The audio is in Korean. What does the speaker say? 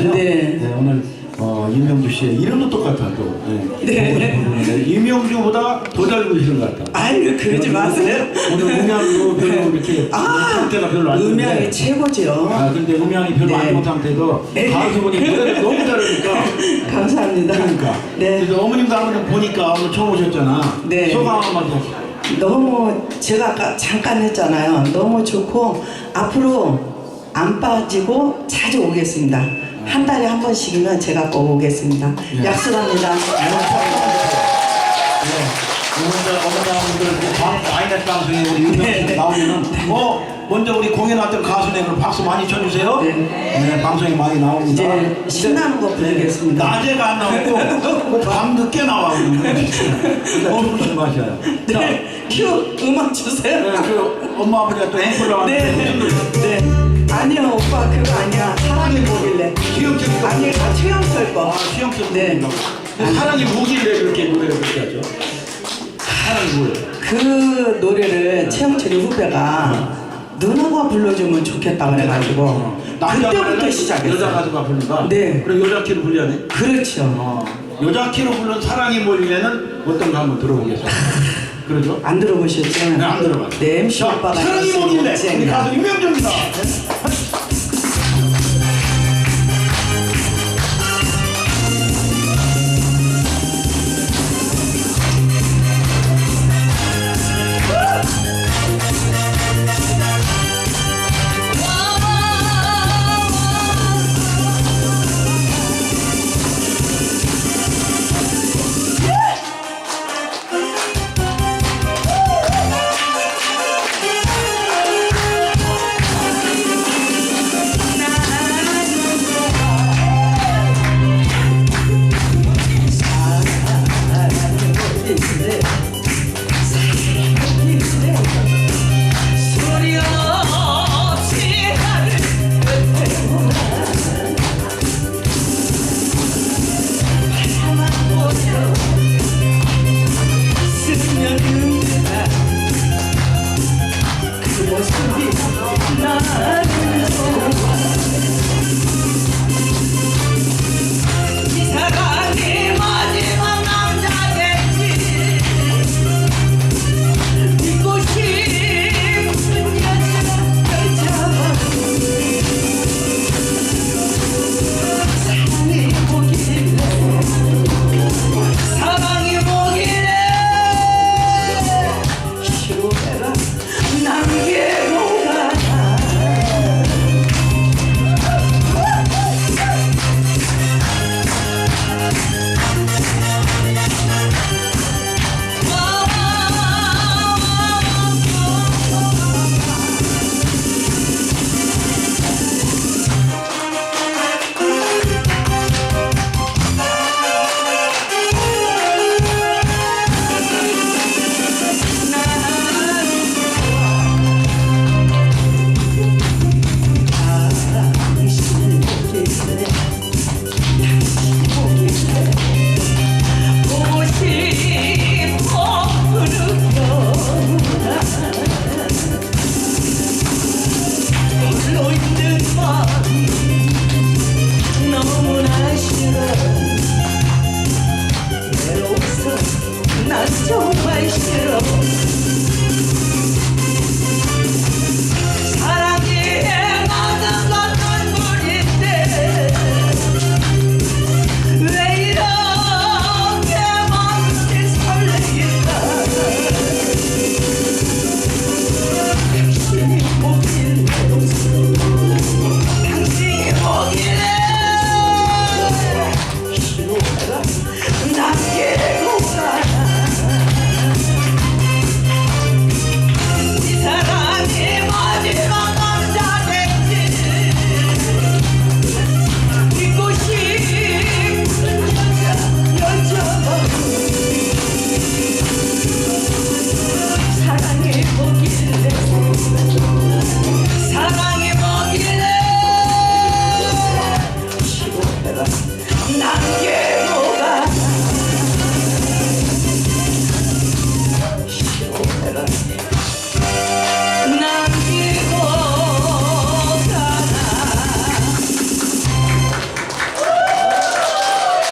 있나요? 네. 오늘 어, 이명주 씨의 이름도 똑같아 또. 네. 네. 부르는데 이명주보다 더 잘 부르시는 것 같아. 아유 그러지 마세요. 오늘 음향도 별로 이렇게 아, 상태가 별로 안 좋은데. 음향이 최고죠. 아 근데 음향이 별로 안 네. 좋은 상태도 네. 가수분이 노래를 너무 잘하니까 감사합니다. 그러니까 네. 그래서 어머님도 한번 보니까 오늘 처음 오셨잖아 네. 소감 한번 해주세요. 너무 제가 아까 잠깐 했잖아요. 너무 좋고 앞으로 안 빠지고 자주 오겠습니다. 한 달에 한 번씩은 제가 꼭 오겠습니다. 예. 약속합니다. 오늘 어머님들 방 아이넷 방송에 우리 유명 네, 씨 네. 나오면은 어 먼저 우리 공연했던 가수네 그럼 박수 많이 쳐주세요. 네. 네, 방송에 많이 나옵니다. 이제 신나는 거 부르겠습니다. 낮에가 안 나오고 밤 늦게 나와요. 그러니까 조금씩 마셔요. 자, 네, 큐 음악 주세요. 네, 그 엄마 아버지가 또 앵콜 네, 나왔는데 네. 네. 사랑이 뭐길래 이렇게 노래를 그렇게 하죠? 사랑이 뭐예요? 그 노래를 최영철이 후배가 누나가 불러주면 좋겠다 그래가지고 그때부터 시작했어요. 여자 가수가 부른다? 네. 그럼 여자 키로 불려네? 그렇죠. 어, 여자 키로 부른 사랑이 몰리면은 어떤 거 한번 들어보겠습니다. 그러죠? 안 들어보셨죠? 네, 안 들어봤어요. 네, MC 자, 오빠가 사랑이 뭐길래? 우리. 가수 임명주입니다. 나